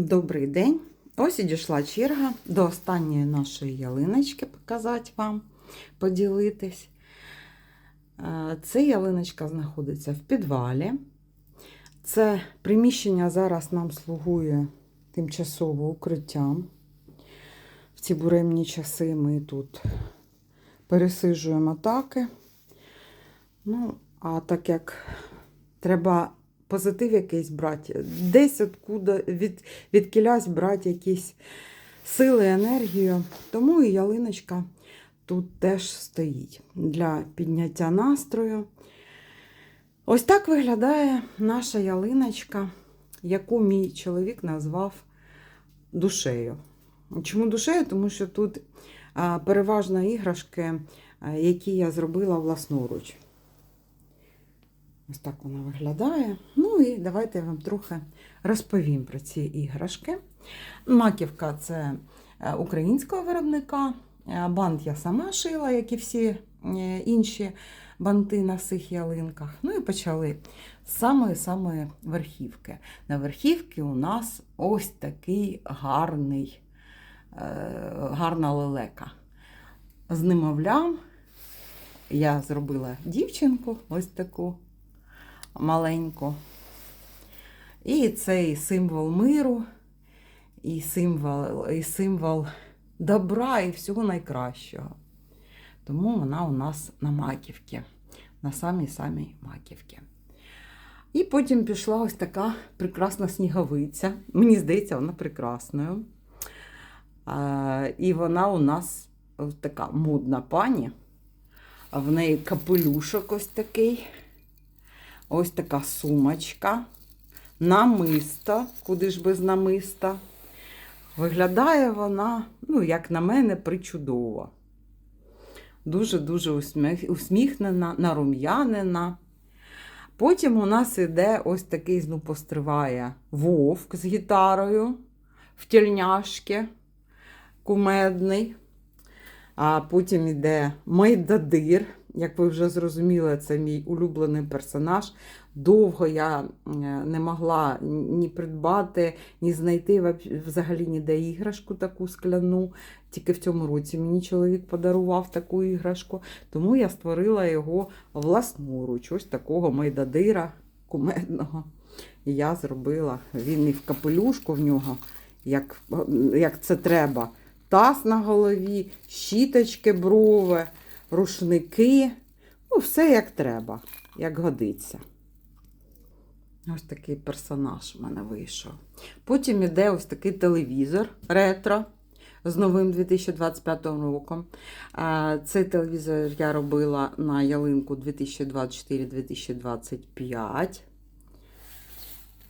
Добрий день! Ось і дійшла черга до останньої нашої ялиночки показати вам, поділитись. Е, Ця ялиночка знаходиться в підвалі. Це приміщення зараз нам слугує тимчасово укриттям. В ці буремні часи ми тут пересиджуємо атаки. Ну, а так як треба позитив якийсь брати, десь откуда від, від кілясь брати якісь сили, енергію. Тому і ялиночка тут теж стоїть для підняття настрою. Ось так виглядає наша ялиночка, яку мій чоловік назвав душею. Чому душею? Тому що тут переважно іграшки, які я зробила власноруч. Ось так вона виглядає. Ну і давайте я вам трохи розповім про ці іграшки. Маківка це е, українського виробника. Е, Бант я сама шила, як і всі е, інші банти на всіх ялинках. Ну і почали з самої-самої верхівки. На верхівці у нас ось такий гарний, гарна лелека. З немовлям я зробила дівчинку ось таку маленьку. І цей символ миру, і символ, і символ добра і всього найкращого. Тому вона у нас на маківці, на самій-самій маківці. І потім пішла ось така прекрасна сніговиця. Мені здається, вона прекрасною. А, і вона у нас така модна пані. В неї капелюшок ось такий. Ось така сумочка. Намисто, куди ж без намиста. Виглядає вона, ну, як на мене, причудово. Дуже-дуже усміхнена, нарум'янена. Потім у нас іде ось такий, ну, постриває вовк з гітарою в тільняшки, кумедний. А потім іде Майдадир. Як ви вже зрозуміли, це мій улюблений персонаж. Довго я е, не могла ні придбати, ні знайти взагалі ніде іграшку таку скляну. Тільки в цьому році мені чоловік подарував таку іграшку. Тому я створила його власноруч, ось такого майдадира кумедного. І я зробила. Він і в капелюшку в нього, як, як це треба. Таз на голові, щіточки, брови, рушники. Ну, все як треба, як годиться. Ось такий персонаж в мене вийшов. Потім іде ось такий телевізор ретро з новим 2025 роком. Цей телевізор я робила на ялинку 2024-2025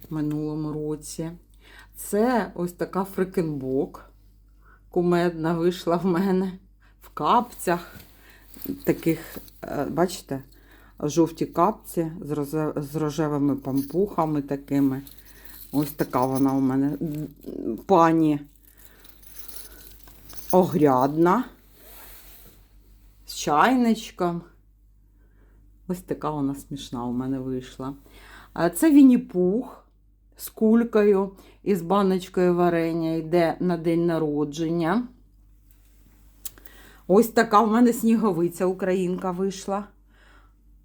в минулому році. Це ось така фрикенбок кумедна вийшла в мене в капцях. Таких, е, бачите, жовті капці з рожевими пампухами такими. Ось така вона у мене пані огрядна. З чайничком. Ось така вона смішна у мене вийшла. Це Вінні-Пух з кулькою і з баночкою варення йде на день народження. Ось така в мене сніговиця українка вийшла.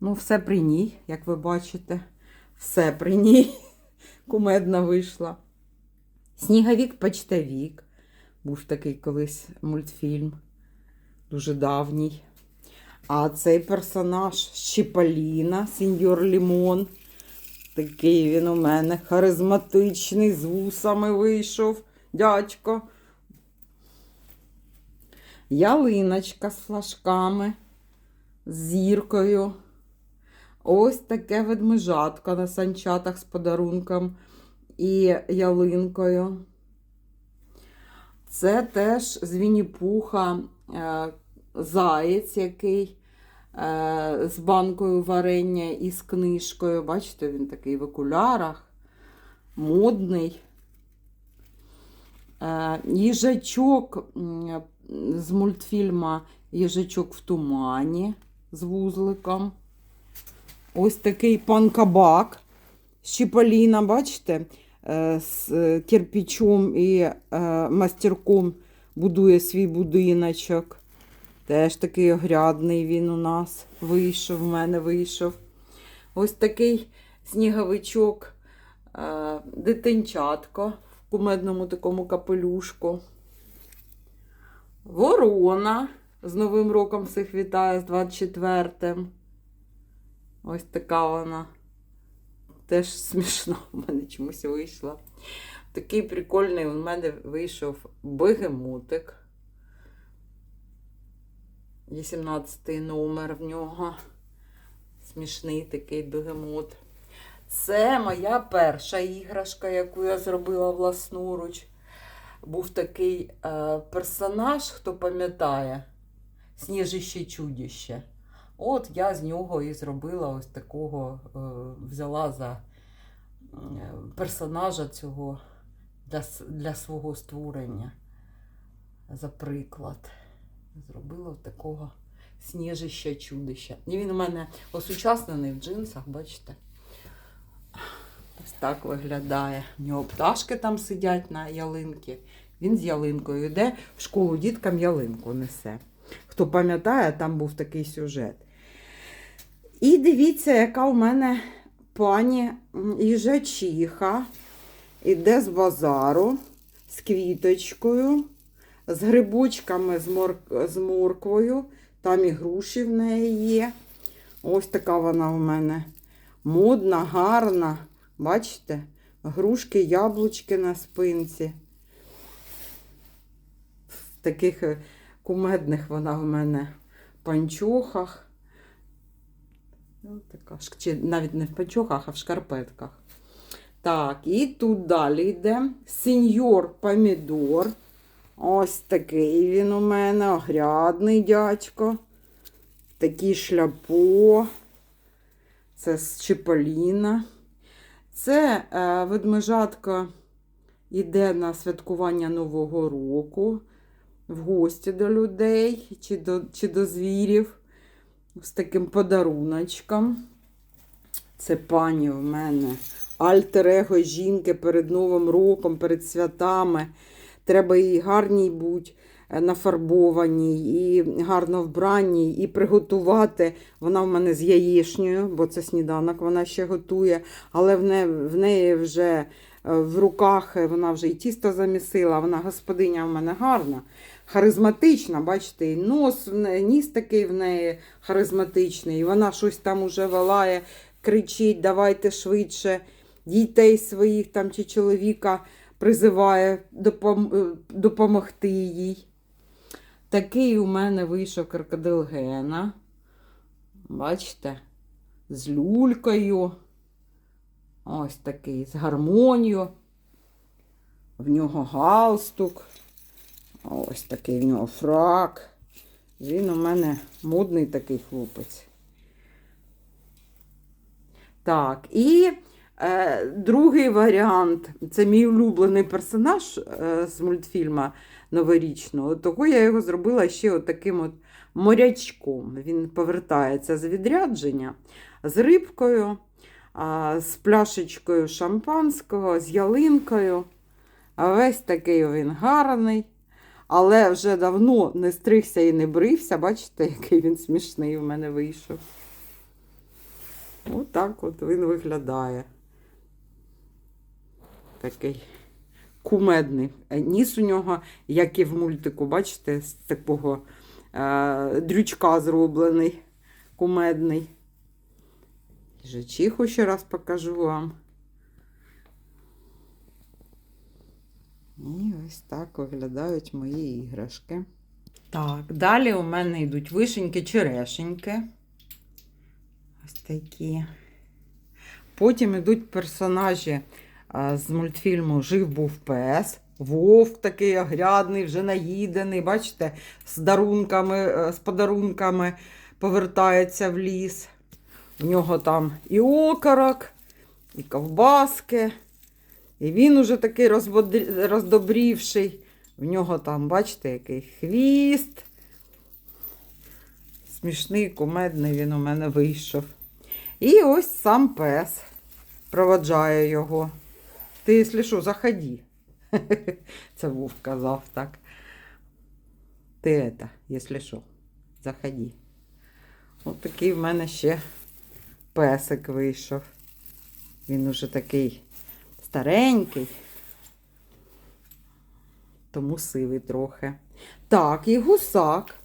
Ну, все при ній, як ви бачите. Все при ній. Кумедна вийшла. Сніговік-почтовік. Був такий колись мультфільм. Дуже давній. А цей персонаж Щіпаліна, сеньор Лімон. Такий він у мене харизматичний, з вусами вийшов, дядько. Ялиночка з флажками, з зіркою. Ось таке ведмежатко на санчатах з подарунком і ялинкою. Це теж з Вінні-Пуха е, заєць, який е, з банкою варення і з книжкою. Бачите, він такий в окулярах, модний. Е, їжачок з мультфільма Їжачок в тумані з вузликом. Ось такий пан Кабак з Чіполіна, бачите? е, з е, кирпичом і е, мастерком будує свій будиночок. Теж такий огрядний він у нас вийшов, в мене вийшов. Ось такий сніговичок, е, дитинчатко в кумедному такому капелюшку. Ворона з Новим роком всіх вітає з 24-м. Ось така вона. Теж смішно в мене чомусь вийшла. Такий прикольний у мене вийшов бегемотик. 18 номер в нього. Смішний такий бегемот. Це моя перша іграшка, яку я зробила власноруч. Був такий е, персонаж, хто пам'ятає, сніжище чудіще. От я з нього і зробила ось такого, е, взяла за е, персонажа цього для, для свого створення. За приклад. Зробила такого сніжища чудища. І він у мене осучаснений в джинсах, бачите? Ось так виглядає. У нього пташки там сидять на ялинці. Він з ялинкою йде в школу діткам ялинку несе. Хто пам'ятає, там був такий сюжет. І дивіться, яка у мене пані їжачиха. Іде з базару з квіточкою, з грибочками, з, мор- з морквою. Там і груші в неї є. Ось така вона у мене модна, гарна. Бачите? Грушки, яблучки на спинці. В таких е, кумедних вона в мене панчохах. Ну, така, чи навіть не в панчохах, а в шкарпетках. Так, і тут далі йде сеньор помідор. Ось такий він у мене, огрядний дядько. Такий шляпо. Це з Чиполіна. Це е, ведмежатка йде на святкування Нового року в гості до людей чи до, чи до звірів з таким подаруночком. Це пані в мене альтер-его жінки перед Новим роком, перед святами. Треба їй гарній бути, нафарбованій, і гарно вбраній, і приготувати. Вона в мене з яєчнею, бо це сніданок вона ще готує, але в неї, в неї вже е, в руках е, вона вже і тісто замісила. Вона господиня в мене гарна, харизматична. Бачите, і нос, ніс такий в неї харизматичний. І вона щось там уже валає, кричить, давайте швидше. Дітей своїх там чи чоловіка призиває допом- е, допомогти їй. Такий у мене вийшов крокодил Гена. Бачите? З люлькою. Ось такий, з гармонією. В нього галстук. Ось такий в нього фрак. Він у мене модний такий хлопець. Так, і е, другий варіант це мій улюблений персонаж е, з мультфільму новорічного. Того я його зробила ще от таким от морячком. Він повертається з відрядження з рибкою, з пляшечкою шампанського, з ялинкою. Весь такий він гарний. Але вже давно не стригся і не брився. Бачите, який він смішний в мене вийшов. Отак от він виглядає. Такий кумедний. Ніс у нього, як і в мультику, бачите, з такого е, дрючка зроблений, кумедний. Жичиху ще раз покажу вам. І ось так виглядають мої іграшки. Так, далі у мене йдуть вишеньки, черешеньки. Ось такі. Потім йдуть персонажі з мультфільму Жив був пес. Вовк такий огрядний, вже наїдений, бачите, з дарунками, е, з подарунками повертається в ліс. В нього там і окорок, і ковбаски. І він уже такий роздобрівший. В нього там, бачите, який хвіст. Смішний, кумедний він у мене вийшов. І ось сам пес проводжає його. Ти, якщо що, заходи. Це Вов казав так. Ти это, якщо що, заходи. Ось такий в мене ще песик вийшов. Він уже такий старенький, тому сивий трохи. Так, і гусак.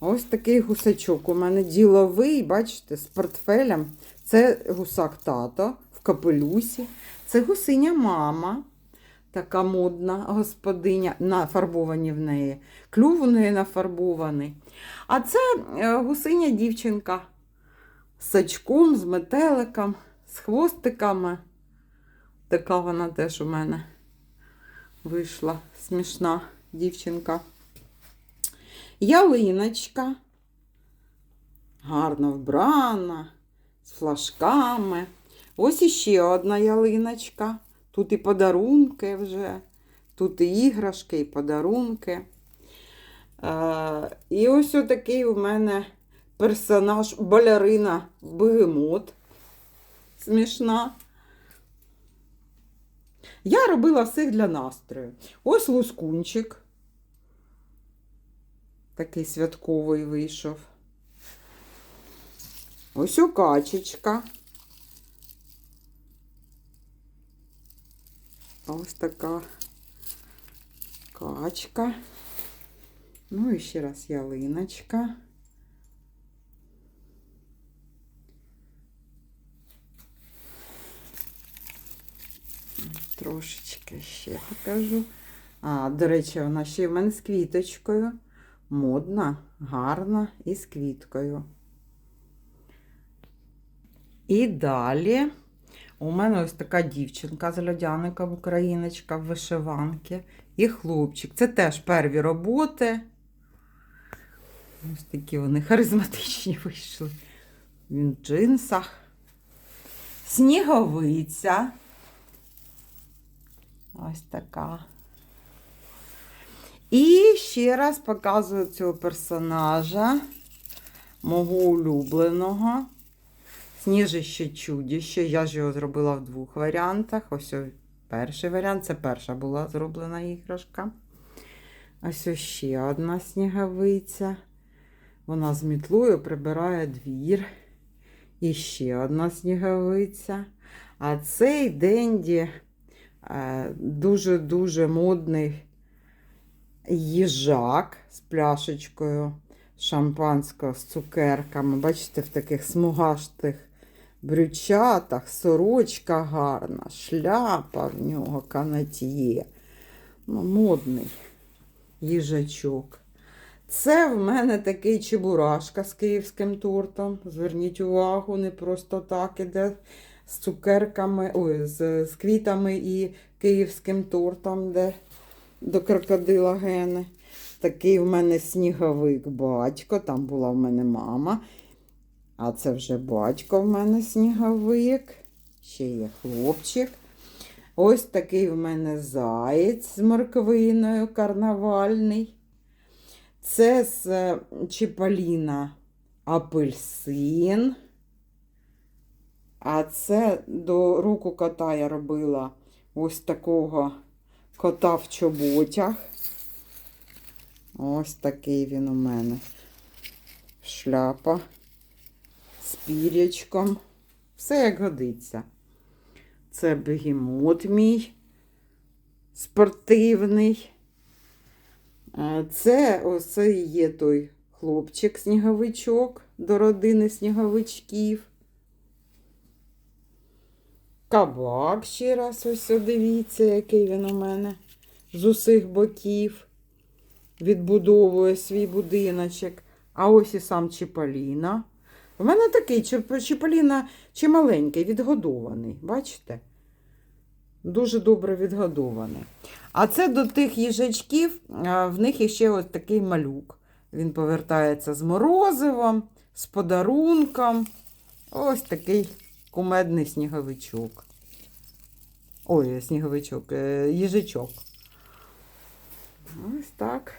Ось такий гусачок у мене діловий, бачите, з портфелем. Це гусак тато капелюсі. Це гусиня мама, така модна господиня, нафарбовані в неї. Клюв у неї нафарбований. А це е, гусиня дівчинка з сачком, з метеликом, з хвостиками. Така вона теж у мене вийшла смішна дівчинка. Ялиночка, гарно вбрана, з флажками. Ось іще одна ялиночка. Тут і подарунки вже, тут і іграшки, і подарунки. Е, і ось отакий у мене персонаж балерина бегемот. Смішна. Я робила все для настрою. Ось лускунчик. Такий святковий вийшов. Ось окачечка. Ось така качка. Ну і ще раз ялиночка. Трошечки ще покажу. А, до речі, вона ще в мене з квіточкою. Модна, гарна і з квіткою. І далі у мене ось така дівчинка з льодяника в Україночка в вишиванки. І хлопчик. Це теж перві роботи. Ось такі вони харизматичні вийшли. Він в джинсах. Сніговиця. Ось така. І ще раз показую цього персонажа, мого улюбленого. Сніжище чудіще. Я ж його зробила в двох варіантах. Ось перший варіант. Це перша була зроблена іграшка. Ось ось ще одна сніговиця. Вона з мітлою прибирає двір. І ще одна сніговиця. А цей Денді е, дуже-дуже модний їжак з пляшечкою шампанського з цукерками. Бачите, в таких смугастих брючатах, сорочка гарна, шляпа в нього канатіє. Ну, модний їжачок. Це в мене такий чебурашка з київським тортом. Зверніть увагу, не просто так іде з цукерками, ой, з, з квітами і київським тортом, де до крокодила гени. Такий в мене сніговик батько, там була в мене мама. А це вже батько в мене сніговик. Ще є хлопчик. Ось такий в мене заєць з морквиною карнавальний. Це з е, Чіполіна апельсин. А це до руку кота я робила ось такого кота в чоботях. Ось такий він у мене. Шляпа з пірячком. Все як годиться. Це бегемот мій спортивний. Це ось є той хлопчик-сніговичок до родини сніговичків. Кабак ще раз ось дивіться, який він у мене з усіх боків відбудовує свій будиночок. А ось і сам Чіполіна. У мене такий Чіп- Чіполіна чи маленький, відгодований. Бачите? Дуже добре відгодований. А це до тих їжачків, в них іще ось такий малюк. Він повертається з морозивом, з подарунком. Ось такий кумедний сніговичок. Ой, сніговичок, е, їжачок. Ось так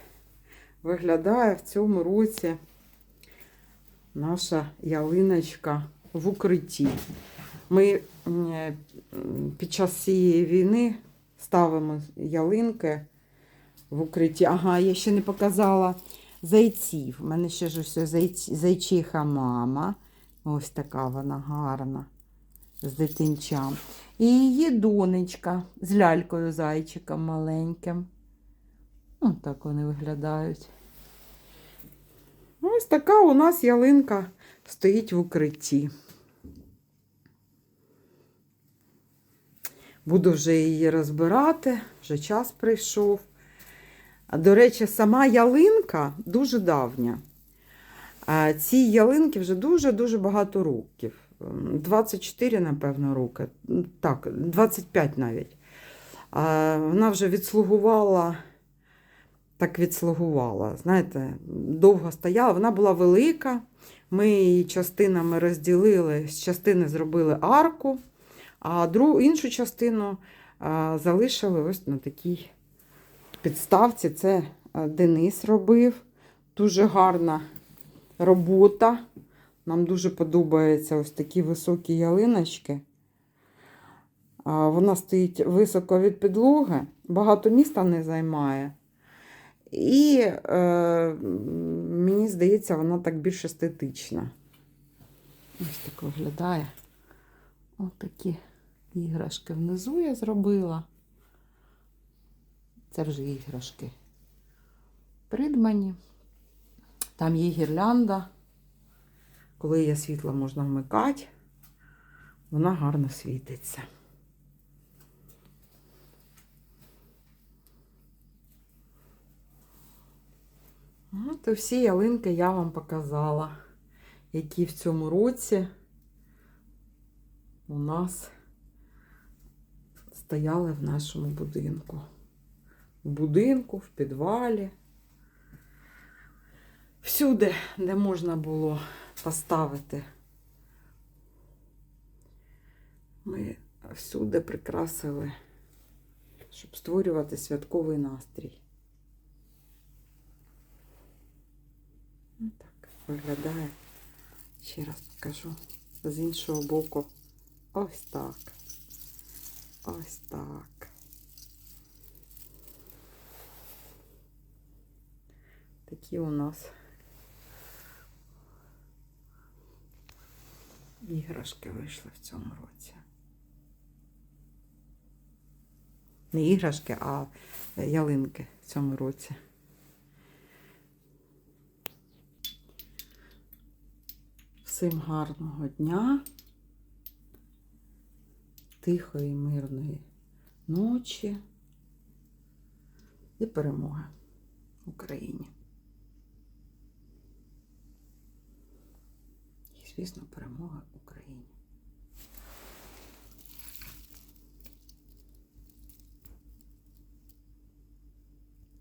виглядає в цьому році наша ялиночка в укритті. Ми під час цієї війни ставимо ялинки в укритті. Ага, я ще не показала зайців. У мене ще ж зайці, зайчиха мама. Ось така вона гарна. З дитинчам. І її донечка з лялькою зайчиком маленьким. Ось так вони виглядають. Ось така у нас ялинка стоїть в укритті. Буду вже її розбирати, вже час прийшов. До речі, сама ялинка дуже давня. А Ці ялинки вже дуже-дуже багато років. 24, напевно, роки. Так, 25 навіть. Вона вже відслугувала, так відслугувала. Знаєте, довго стояла. Вона була велика. Ми її частинами розділили, з частини зробили арку, а другу іншу частину залишили ось на такій підставці. Це Денис робив. Дуже гарна робота. Нам дуже подобаються ось такі високі ялиночки. Вона стоїть високо від підлоги, багато міста не займає. І е, мені здається, вона так більш естетична. Ось так виглядає. Ось такі іграшки внизу я зробила. Це вже іграшки придбані. Там є гірлянда. Коли є світло, можна вмикати. Вона гарно світиться. І всі ялинки я вам показала, які в цьому році у нас стояли в нашому будинку. В будинку, в підвалі. Всюди, де можна було поставити. Ми всюди прикрасили, щоб створювати святковий настрій. Ось Так виглядає. Ще раз покажу. З іншого боку. Ось так. Ось так. Такі у нас іграшки вийшли в цьому році. Не іграшки, а ялинки в цьому році. Всім гарного дня, тихої, мирної ночі і перемоги Україні. І, звісно, перемога.